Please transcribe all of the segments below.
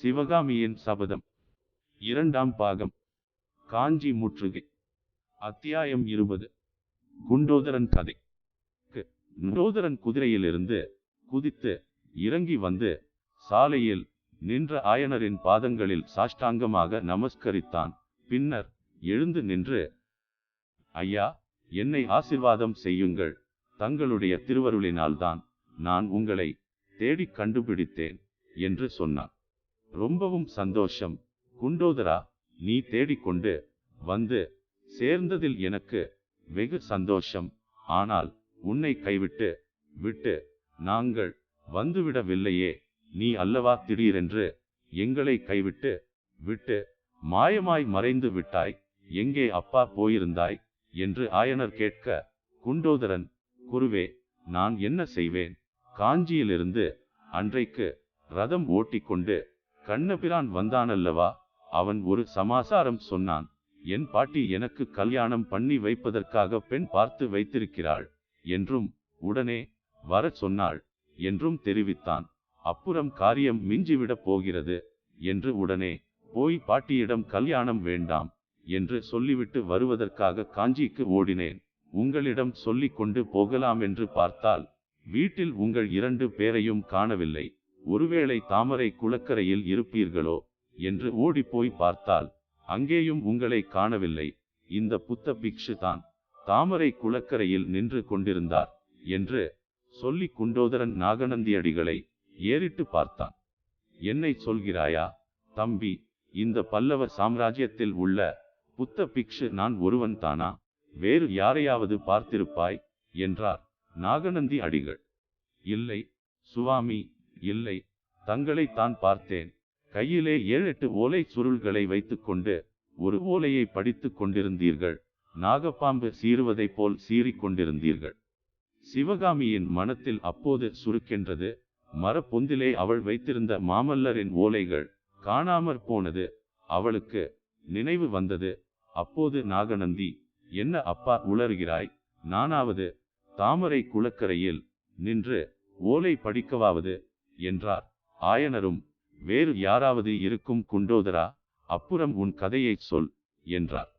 சிவகாமியின் சபதம். இரண்டாம் பாகம். காஞ்சி முற்றுகை. அத்தியாயம் இருபது. குண்டோதரன் கதை. குண்டோதரன் குதிரையிலிருந்து குதித்து இறங்கி வந்து சாலையில் நின்ற ஆயனரின் பாதங்களில் சாஷ்டாங்கமாக நமஸ்கரித்தான். பின்னர் எழுந்து நின்று ஐயா என்னை ஆசிர்வாதம் செய்யுங்கள். தங்களுடைய திருவருளினால்தான் நான் உங்களை தேடிக் கண்டுபிடித்தேன் என்று சொன்னான். ரொம்பவும் சந்தோஷம். குண்டோதரா நீ தேடிக்கொண்டு வந்து சேர்ந்ததில் எனக்கு வெகு சந்தோஷம். ஆனால் உன்னை கைவிட்டு விட்டு நாங்கள் வந்துவிடவில்லையே நீ அல்லவா திடீரென்று எங்களை கைவிட்டு விட்டு மாயமாய் மறைந்து விட்டாய்? எங்கே அப்பா போயிருந்தாய்? என்று ஆயனர் கேட்க குண்டோதரன் குருவே நான் என்ன செய்வேன்? காஞ்சியிலிருந்து அன்றைக்கு ரதம் ஓட்டிக்கொண்டு கண்ணபிரான் வந்தானல்லவா? அவன் ஒரு சமாசாரம் சொன்னான். என் பாட்டி எனக்கு கல்யாணம் பண்ணி வைப்பதற்காக பெண் பார்த்து வைத்திருக்கிறாள் என்றும் உடனே வரச் சொன்னாள் என்றும் தெரிவித்தான். அப்புறம் காரியம் மிஞ்சிவிடப் போகிறது என்று உடனே போய் பாட்டியிடம் கல்யாணம் வேண்டாம் என்று சொல்லிவிட்டு வருவதற்காக காஞ்சிக்கு ஓடினேன். உங்களிடம் சொல்லிக் கொண்டு போகலாம் என்று பார்த்தால் வீட்டில் உங்கள் இரண்டு பேரையும் காணவில்லை. ஒருவேளை தாமரை குளக்கரையில் இருப்பீர்களோ? என்று ஓடிப்போய் பார்த்தால் அங்கேயும் உங்களை காணவில்லை. இந்த புத்த பிக்ஷு தான் தாமரை குளக்கரையில் நின்று கொண்டிருந்தார் என்று சொல்லி குண்டோதரன் நாகநந்தியடிகளை ஏறிட்டு பார்த்தான். என்னை சொல்கிறாயா? தம்பி இந்த பல்லவ சாம்ராஜ்யத்தில் உள்ள புத்த பிக்ஷு நான் ஒருவன் தானா? வேறு யாரையாவது பார்த்திருப்பாய்? என்றார் நாகநந்தி அடிகள் இல்லை சுவாமி இல்லை. தங்களை தான் பார்த்தேன். கையிலே ஏழெட்டு ஓலை சுருள்களை வைத்துக்கொண்டு ஒரு ஓலையை படித்துக் கொண்டிருந்தீர்கள். நாகப்பாம்பு சீறுவதைப் போல் சீறிக் கொண்டிருந்தீர்கள். சிவகாமியின் மனத்தில் அப்போது சுருக்கென்றது மரப்பொந்திலே அவள் வைத்திருந்த மாமல்லரின் ஓலைகள் காணாமற் போனது. அவளுக்கு நினைவு வந்தது. அப்போது நாகநந்தி என்ன அப்பா உளறுகிறாய்? நானாவது தாமரை குளக்கரையில் நின்று ஓலை படிக்கவாவது என்றார். ஆயனரும் வேறு யாராவது இருக்கும் குண்டோதரா? அப்புறம் உன் கதையைச் சொல் என்றார்.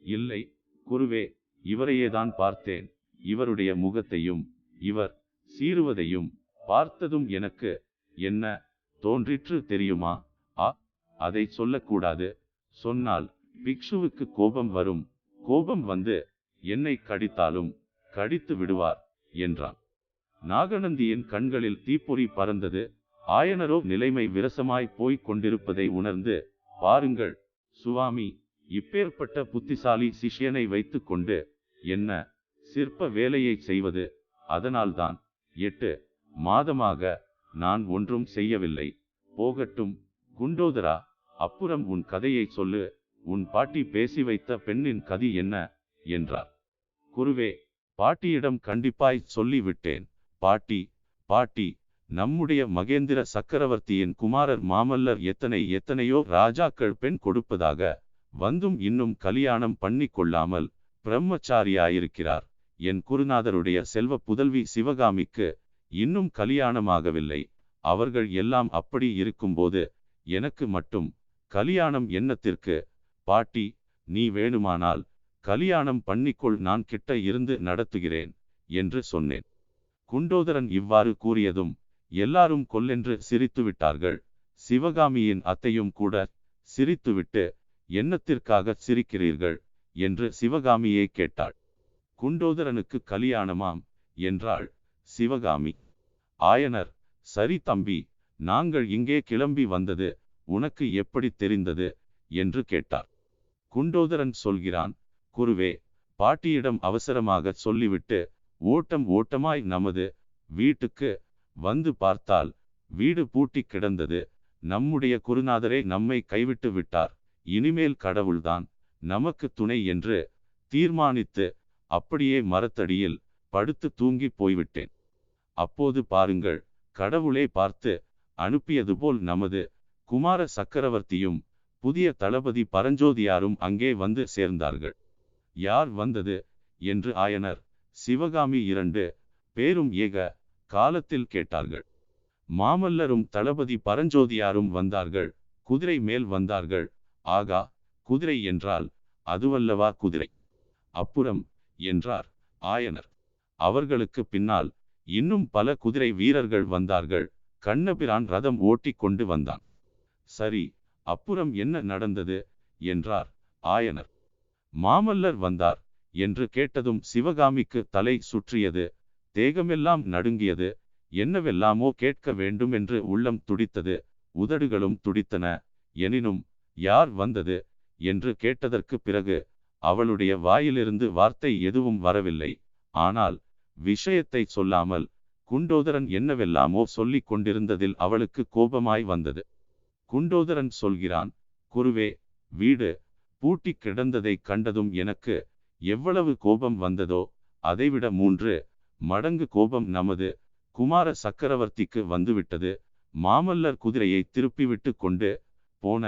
இல்லை குருவே இவரையேதான் பார்த்தேன். இவருடைய முகத்தையும் இவர் சீறுவதையும் பார்த்ததும் எனக்கு என்ன தோன்றிற்று தெரியுமா? ஆ அதை சொல்லக்கூடாது. சொன்னால் பிக்ஷுவுக்கு கோபம் வரும். கோபம் வந்து என்னை கடித்தாலும் கடித்து விடுவார் என்றான். நாகநந்தியின் கண்களில் தீப்பொறி பறந்தது. ஆயனரோ நிலைமை விரசமாய் போய்க் கொண்டிருப்பதை உணர்ந்து பாருங்கள் சுவாமி இப்பேற்பட்ட புத்திசாலி சிஷ்யனை வைத்துக்கொண்டு என்ன சிற்ப வேலையை செய்வது? அதனால்தான் எட்டு மாதமாக நான் ஒன்றும் செய்யவில்லை. போகட்டும் குண்டோதரா அப்புறம் உன் கதையை சொல்லு. உன் பாட்டி பேசி வைத்த பெண்ணின் கதி என்ன? என்றார். குருவே பாட்டியிடம் கண்டிப்பாய் சொல்லிவிட்டேன். பாட்டி பாட்டி நம்முடைய மகேந்திர சக்கரவர்த்தியின் குமாரர் மாமல்லர் எத்தனை எத்தனையோ ராஜாக்கள் பெண் கொடுப்பதாக வந்தும் இன்னும் கல்யாணம் பண்ணி கொள்ளாமல் பிரம்மச்சாரியாயிருக்கிறார். என் குருநாதருடைய செல்வ புதல்வி சிவகாமிக்கு இன்னும் கல்யாணமாகவில்லை. அவர்கள் எல்லாம் அப்படி இருக்கும்போது எனக்கு மட்டும் கல்யாணம் எண்ணத்திற்கு பாட்டி நீ வேணுமானால் கல்யாணம் பண்ணிக்கொள் நான் கிட்ட இருந்து நடத்துகிறேன் என்று சொன்னேன். குண்டோதரன் இவ்வாறு கூறியதும் எல்லாரும் கொல்லென்று சிரித்துவிட்டார்கள் சிவகாமியின் அத்தையும் கூட சிரித்துவிட்டு என்னத்திற்காக சிரிக்கிறீர்கள்? என்று சிவகாமியை கேட்டாள். குண்டோதரனுக்கு கல்யாணமாம் என்றாள் சிவகாமி. ஆயனர் சரி தம்பி நாங்கள் இங்கே கிளம்பி வந்தது உனக்கு எப்படி தெரிந்தது? என்று கேட்டார். குண்டோதரன் சொல்கிறான் குருவே பாட்டியிடம் அவசரமாக சொல்லிவிட்டு ஓட்டம் ஓட்டமாய் நமது வீட்டுக்கு வந்து பார்த்தால் வீடு பூட்டி கிடந்தது. நம்முடைய குருநாதரே நம்மை கைவிட்டு விட்டார். இனிமேல் கடவுள்தான். நமக்கு துணை என்று தீர்மானித்து அப்படியே மரத்தடியில் படுத்து தூங்கி போய்விட்டேன். அப்போது பாருங்கள் கடவுளே பார்த்து அனுப்பியது போல் நமது குமார சக்கரவர்த்தியும் புதிய தளபதி பரஞ்சோதியாரும் அங்கே வந்து சேர்ந்தார்கள். யார் வந்தது என்று ஆயனர் சிவகாமி இரண்டு பேரும் ஏக காலத்தில் கேட்டார்கள். மாமல்லரும் தளபதி பரஞ்சோதியாரும் வந்தார்கள். குதிரை மேல் வந்தார்கள். ஆகா குதிரை என்றால் அதுவல்லவா குதிரை? அப்புறம் என்றார் ஆயனர். அவர்களுக்கு பின்னால் இன்னும் பல குதிரை வீரர்கள் வந்தார்கள். கண்ணபிரான் ரதம் ஓட்டிக் கொண்டு வந்தான். சரி அப்புறம் என்ன நடந்தது? என்றார் ஆயனர். மாமல்லர் வந்தார். என்று கேட்டதும் சிவகாமிக்கு தலை சுற்றியது. தேகமெல்லாம் நடுங்கியது. என்னவெல்லாமோ கேட்க வேண்டும் என்று உள்ளம் துடித்தது. உதடுகளும் துடித்தன. எனினும் யார் வந்தது? என்று கேட்டதற்கு பிறகு அவளுடைய வாயிலிருந்து வார்த்தை எதுவும் வரவில்லை. ஆனால் விஷயத்தை சொல்லாமல் குண்டோதரன் என்னவெல்லாமோ சொல்லிக் கொண்டிருந்ததில் அவளுக்கு கோபமாய் வந்தது. குண்டோதரன் சொல்கிறான் குருவே வீடு பூட்டி கிடந்ததை கண்டதும் எனக்கு எவ்வளவு கோபம் வந்ததோ அதைவிட மூன்று மடங்கு கோபம் நமது குமார சக்கரவர்த்திக்கு வந்துவிட்டது. மாமல்லர் குதிரையை திருப்பிவிட்டு கொண்டு போன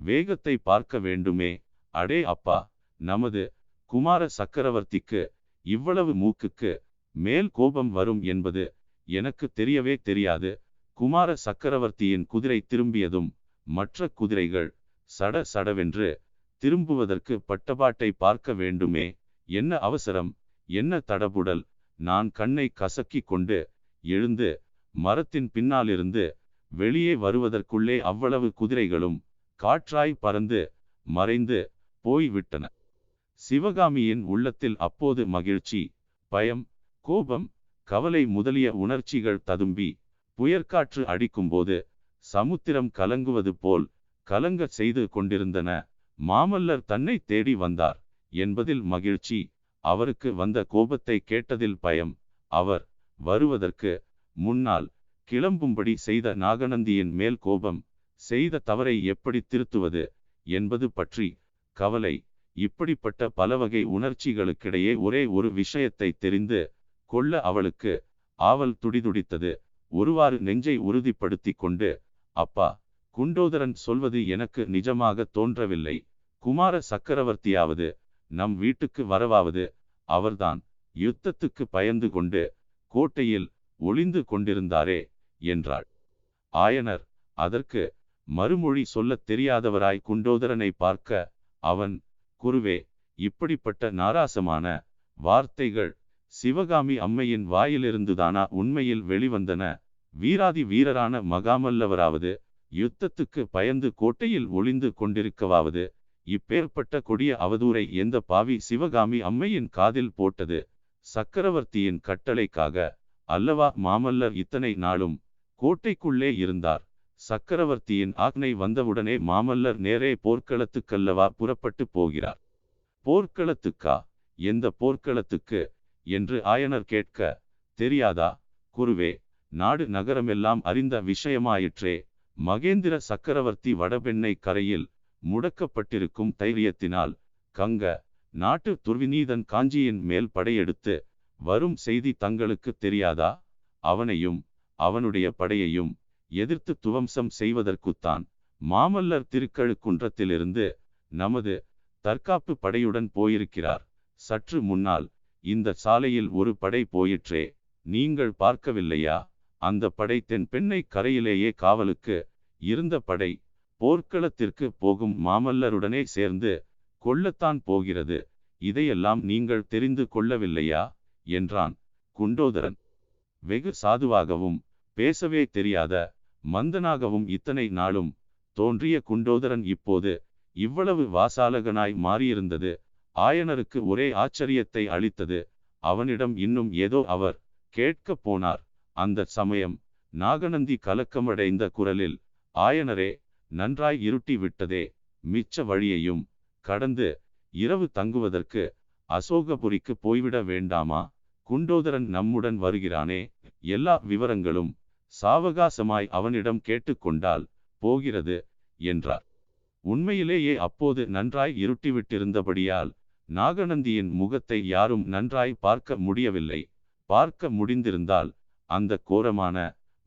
வேகத்தை பார்க்க வேண்டுமே. அடே அப்பா நமது குமார சக்கரவர்த்திக்கு இவ்வளவு மூக்குக்கு மேல் கோபம் வரும் என்பது எனக்கு தெரியவே தெரியாது. குமார சக்கரவர்த்தியின் குதிரை திரும்பியதும் மற்ற குதிரைகள் சட சடவென்று திரும்புவதற்கு பட்டபாட்டை பார்க்க வேண்டுமே? என்ன அவசரம்? என்ன தடபுடல்? நான் கண்ணை கசக்கிக் கொண்டு எழுந்து மரத்தின் பின்னாலிருந்து வெளியே வருவதற்குள்ளே அவ்வளவு குதிரைகளும் காற்றாய் பறந்து மறைந்து போய்விட்டன. சிவகாமியின் உள்ளத்தில் அப்போது மகிழ்ச்சி பயம் கோபம் கவலை முதலிய உணர்ச்சிகள் ததும்பி புயற்காற்று அடிக்கும்போது சமுத்திரம் கலங்குவது போல் கலங்க செய்து கொண்டிருந்தன. மாமல்லர் தன்னை தேடி வந்தார். என்பதில் மகிழ்ச்சி. அவருக்கு வந்த கோபத்தை கேட்டதில் பயம். அவர் வருவதற்கு முன்னால் கிளம்பும்படி செய்த நாகநந்தியின் மேல் கோபம் செய்த தவறை எப்படி திருத்துவது என்பது பற்றி கவலை. இப்படிப்பட்ட பலவகை உணர்ச்சிகளுக்கிடையே ஒரே ஒரு விஷயத்தை தெரிந்து கொள்ள அவளுக்கு ஆவல் துடிதுடித்தது. ஒருவாறு நெஞ்சை உறுதிப்படுத்தி கொண்டு அப்பா குண்டோதரன் சொல்வது எனக்கு நிஜமாக தோன்றவில்லை. குமார சக்கரவர்த்தியாவது நம் வீட்டுக்கு வரவாவது அவர்தான் யுத்தத்துக்கு பயந்து கொண்டு கோட்டையில் ஒளிந்து கொண்டிருந்தாரே என்றாள். ஆயனர் அதற்கு மறுமொழி சொல்லத் தெரியாதவராய் குண்டோதரனை பார்க்க அவன் குருவே இப்படிப்பட்ட நாராசமான வார்த்தைகள் சிவகாமி அம்மையின் வாயிலிருந்துதானா உண்மையில் வெளிவந்தன? வீராதி வீரரான மகாமல்லவராவது யுத்தத்துக்கு பயந்து கோட்டையில் ஒளிந்து கொண்டிருக்கவாவது இப்பேற்பட்ட கொடிய அவதூரை எந்த பாவி சிவகாமி அம்மையின் காதில் போட்டது? சக்கரவர்த்தியின் கட்டளைக்காக அல்லவா மாமல்லர் இத்தனை நாளும் கோட்டைக்குள்ளே இருந்தார்? சக்கரவர்த்தியின் ஆக்னை வந்தவுடனே மாமல்லர் நேரே போர்க்களத்துக்கல்லவா புறப்பட்டு போகிறார். போர்க்களத்துக்கா? எந்த போர்க்களத்துக்கு? என்று ஆயனர் கேட்க தெரியாதா? குருவே நாடு நகரமெல்லாம் அறிந்த விஷயமாயிற்றே. மகேந்திர சக்கரவர்த்தி வடபெண்ணை கரையில் முடக்கப்பட்டிருக்கும் தைரியத்தினால் கங்க நாட்டு துர்விநீதன் காஞ்சியின் மேல் படையெடுத்து வரும் செய்தி தங்களுக்கு தெரியாதா? அவனையும் அவனுடைய படையையும் எதிர்த்து துவம்சம் செய்வதற்குத்தான் மாமல்லர் திருக்கழுக்குன்றத்திலிருந்து நமது தற்காப்பு படையுடன் போயிருக்கிறார். சற்று முன்னால் இந்த சாலையில் ஒரு படை போயிற்றே நீங்கள் பார்க்கவில்லையா? அந்த படை தென் பெண்ணை கரையிலேயே காவலுக்கு இருந்த படை போர்க்களத்திற்கு போகும் மாமல்லருடனே சேர்ந்து கொள்ளத்தான் போகிறது இதையெல்லாம் நீங்கள் தெரிந்து கொள்ளவில்லையா? என்றான் குண்டோதரன். வெகு சாதுவாகவும் பேசவே தெரியாத மந்தனாகவும் இத்தனை நாளும் தோன்றிய குண்டோதரன் இப்போது இவ்வளவு வாசாலகனாய் மாறியிருந்தது ஆயனருக்கு ஒரே ஆச்சரியத்தை அளித்தது அவனிடம் இன்னும் ஏதோ அவர் கேட்கப் போனார். அந்த சமயம் நாகநந்தி கலக்கமடைந்த குரலில் ஆயனரே நன்றாய் இருட்டி விட்டதே மிச்ச வழியையும் கடந்து இரவு தங்குவதற்கு அசோகபுரிக்கு போய்விட வேண்டாமா? குண்டோதரன் நம்முடன் வருகிறானே எல்லா விவரங்களும் சாவகாசமாய் அவனிடம் கேட்டுக்கொண்டால் போகிறது என்றார். உண்மையிலேயே அப்போது நன்றாய் இருட்டிவிட்டிருந்தபடியால் நாகநந்தியின் முகத்தை யாரும் நன்றாய் பார்க்க முடியவில்லை. பார்க்க முடிந்திருந்தால் அந்த கோரமான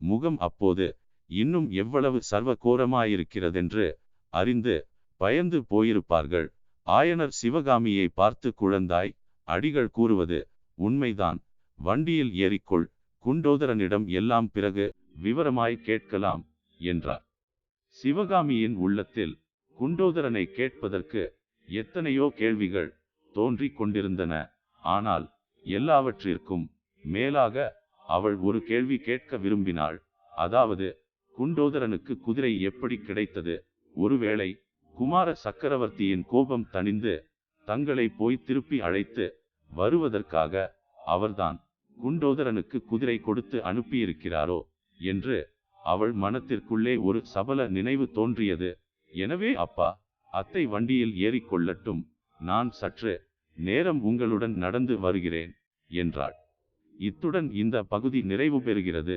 முகம் அப்போது இன்னும் எவ்வளவு சர்வகோரமாயிருக்கிறதென்று அறிந்து பயந்து போயிருப்பார்கள். ஆயனர் சிவகாமியை பார்த்து குழந்தாய் அடிகள் கூறுவது உண்மைதான். வண்டியில் ஏறிக்கொள் குண்டோதரனிடம் எல்லாம் பிறகு விவரமாய் கேட்கலாம் என்றார். சிவகாமியின் உள்ளத்தில் குண்டோதரனை கேட்பதற்கு எத்தனையோ கேள்விகள் தோன்றிக் கொண்டிருந்தன. ஆனால் எல்லாவற்றிற்கும் மேலாக அவள் ஒரு கேள்வி கேட்க விரும்பினாள். அதாவது குண்டோதரனுக்கு குதிரை எப்படி கிடைத்தது? ஒருவேளை குமார சக்கரவர்த்தியின் கோபம் தணிந்து தங்களை போய் திருப்பி அழைத்து வருவதற்காக அவர்தான் குண்டோதரனுக்கு குதிரை கொடுத்து அனுப்பியிருக்கிறாரோ என்று அவள் மனத்திற்குள்ளே ஒரு சபல நினைவு தோன்றியது. எனவே அப்பா அத்தை வண்டியில் ஏறிக்கொள்ளட்டும் நான் சற்று நேரம் உங்களுடன் நடந்து வருகிறேன் என்றாள். இத்துடன் இந்த பகுதி நிறைவு பெறுகிறது.